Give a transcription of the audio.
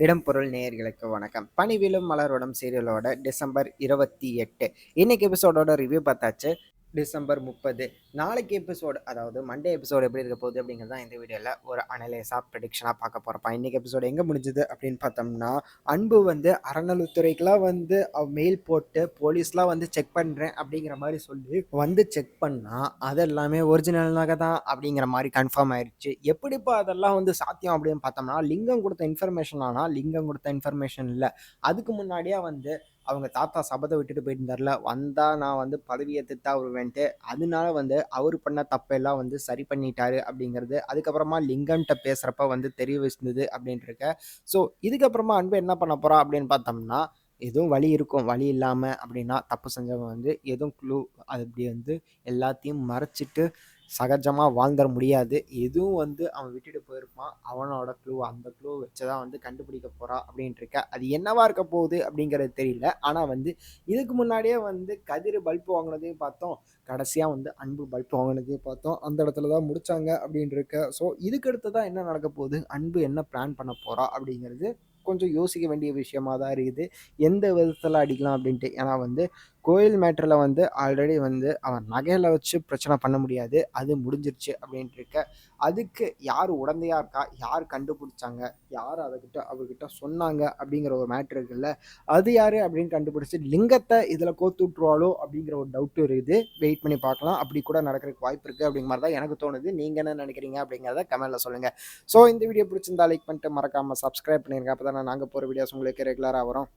இடம்பொருள் நேயர்களுக்கு வணக்கம். பனிவிலும் மலரோடும் சீரியலோட டிசம்பர் இருபத்தி எட்டு. இன்னைக்கு எபிசோடோட ரிவ்யூ பார்த்தாச்சு. டிசம்பர் முப்பது. நாளைக்கு எபிசோடு அதாவது மண்டே எபிசோடு எப்படி இருக்க போகுது அப்படிங்கிறது தான் இந்த வீடியோவில் ஒரு அனலைஸாக ப்ரெடிக்ஷனாக பார்க்க போகிறப்ப இன்றைக்கி எபிசோடு எங்கே முடிஞ்சுது அப்படின்னு பார்த்தோம்னா அன்பு வந்து அறநலத்துறைக்கெலாம் வந்து மெயில் போட்டு போலீஸ்லாம் வந்து செக் பண்ணுறேன் அப்படிங்கிற மாதிரி சொல்லி வந்து செக் பண்ணால் அதெல்லாமே ஒரிஜினல்னாக தான் அப்படிங்கிற மாதிரி கன்ஃபார்ம் ஆயிடுச்சு எப்படிப்பா அதெல்லாம் வந்து சாத்தியம் அப்படின்னு பார்த்தோம்னா லிங்கம் கொடுத்த இன்ஃபர்மேஷன் ஆனால் லிங்கம் கொடுத்த இன்ஃபர்மேஷன் இல்லை. அதுக்கு முன்னாடியே வந்து அவங்க தாத்தா சபதை விட்டுட்டு போயிருந்தார்ல வந்தால் நான் வந்து பதவி ஏற்றுத்தா வருவேன்ட்டு அதனால வந்து அவர் பண்ண தப்பெல்லாம் வந்து சரி பண்ணிட்டாரு அப்படிங்கிறது அதுக்கப்புறமா லிங்கம்கிட்ட பேசுகிறப்ப வந்து தெரிய வச்சிருந்தது அப்படின்ட்டு ஸோ இதுக்கப்புறமா அன்பு என்ன பண்ண போகிறா அப்படின்னு பார்த்தோம்னா எதுவும் வழி இருக்கும் வழி இல்லாமல் அப்படின்னா தப்பு செஞ்சவங்க வந்து எதுவும் க்ளூ அது அப்படி வந்து எல்லாத்தையும் மறைச்சிட்டு சகஜமாக வாழ்ந்துட முடியாது. எதுவும் வந்து அவன் விட்டுட்டு போயிருப்பான். அவனோட க்ளூ அந்த க்ளூ வச்சு தான் வந்து கண்டுபிடிக்க போகிறான் அப்படின்ட்டு இருக்க. அது என்னவா இருக்க போகுது அப்படிங்கிறது தெரியல. ஆனால் வந்து இதுக்கு முன்னாடியே வந்து கதிர் பல்ப் வாங்கினதையும் பார்த்தோம். கடைசியாக வந்து அன்பு பல்ப் வாங்கினதையும் பார்த்தோம். அந்த இடத்துல தான் முடிச்சாங்க அப்படின்ட்டு இருக்க. ஸோ இதுக்கு அடுத்து தான் என்ன நடக்க போகுது? அன்பு என்ன பிளான் பண்ண போகிறா அப்படிங்கிறது கொஞ்சம் யோசிக்க வேண்டிய விஷயமா தான் இருக்குது. எந்த விதத்தில் அடிக்கலாம் அப்படின்ட்டு. ஏன்னா வந்து கோயில் மேட்டரில் வந்து ஆல்ரெடி வந்து அவன் நகையில் வச்சு பிரச்சனை பண்ண முடியாது. அது முடிஞ்சிருச்சு அப்படின்ட்டு இருக்க அதுக்கு யார் உடந்தையாக இருக்கா? யார் கண்டுபிடிச்சாங்க? யார் அதைக்கிட்ட அவர்கிட்ட சொன்னாங்க? அப்படிங்கிற ஒரு மேட்ரு இருக்குல்ல. அது யார் அப்படின்னு கண்டுபிடிச்சி லிங்கத்தை இதில் கோத்து விட்ருவாளோ அப்படிங்கிற ஒரு டவுட்டும் இருக்குது. வெயிட் பண்ணி பார்க்கலாம். அப்படி கூட நடக்கிறதுக்கு வாய்ப்பு இருக்குது அப்படிங்கிற மாதிரி தான் எனக்கு தோணுது. நீங்கள் என்ன நினைக்கிறீங்க அப்படிங்கிறத கமெண்ட்டில் சொல்லுங்கள் ஸோ இந்த வீடியோ பிடிச்சிருந்தா லைக் பண்ணிட்டு மறக்காமல் சப்ஸ்கிரைப் பண்ணிருங்க. அப்போ தான் நாங்கள் போகிற வீடியோஸ் உங்களுக்கு ரெகுலராக வரும்.